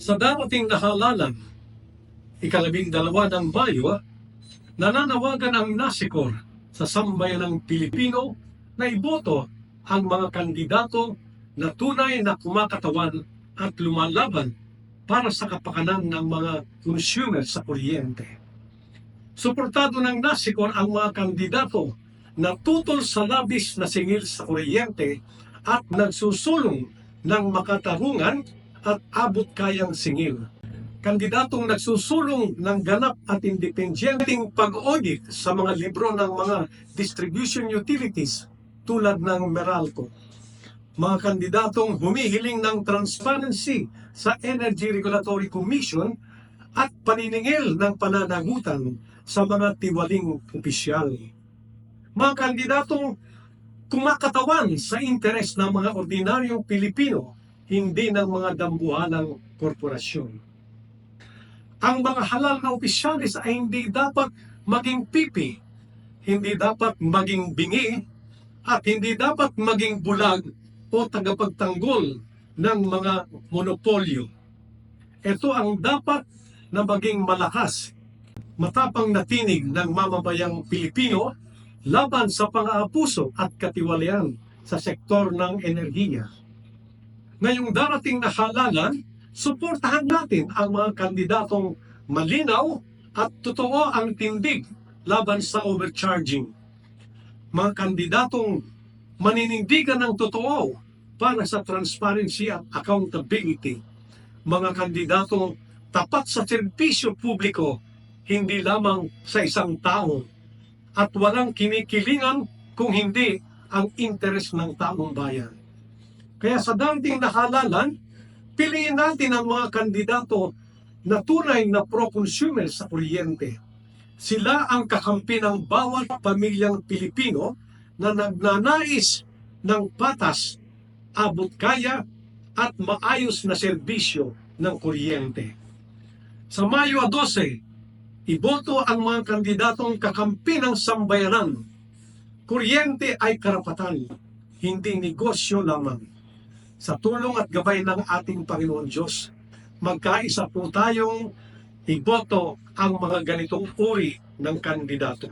Sa darating na halalan, ikalabing dalawa ng Mayo, nananawagan ang Nasikor sa sambayan ng Pilipino na iboto ang mga kandidato na tunay na kumakatawan at lumalaban para sa kapakanan ng mga consumer sa kuryente. Suportado ng Nasikor ang mga kandidato na tutol sa labis na singil sa kuryente at nagsusulong ng makatarungan at abot kayang singil. Kandidatong nagsusulong ng ganap at independenteng pag-audit sa mga libro ng mga distribution utilities tulad ng Meralco. Mga kandidatong humihiling ng transparency sa Energy Regulatory Commission at paniningil ng pananagutan sa mga tiwaling opisyal. Mga kandidatong kumakatawan sa interes ng mga ordinaryong Pilipino, hindi ng mga dambuhalang korporasyon. Ang mga halal na opisyalis ay hindi dapat maging pipi, hindi dapat maging bingi, at hindi dapat maging bulag o tagapagtanggol ng mga monopolyo. Ito ang dapat na maging malakas, matapang na tinig ng mamamayang Pilipino laban sa pang-aabuso at katiwalian sa sektor ng enerhiya. Ngayong darating na halalan, suportahan natin ang mga kandidatong malinaw at totoo ang tindig laban sa overcharging. Mga kandidatong maninindigan ng totoo para sa transparency at accountability. Mga kandidatong tapat sa serbisyo publiko, hindi lamang sa isang tao at walang kinikilingan kung hindi ang interes ng taong bayan. Kaya sa dating na halalan, piliin natin ang mga kandidato na tunay na pro-consumer sa kuryente. Sila ang kakampi ng bawat pamilyang Pilipino na nagnanais ng patas, abot kaya at maayos na serbisyo ng kuryente. Sa Mayo 12, iboto ang mga kandidatong kakampi ng sambayanan. Kuryente ay karapatan, hindi negosyo lamang. Sa tulong at gabay ng ating Panginoon Diyos, magkaisa po tayong iboto ang mga ganitong uri ng kandidato.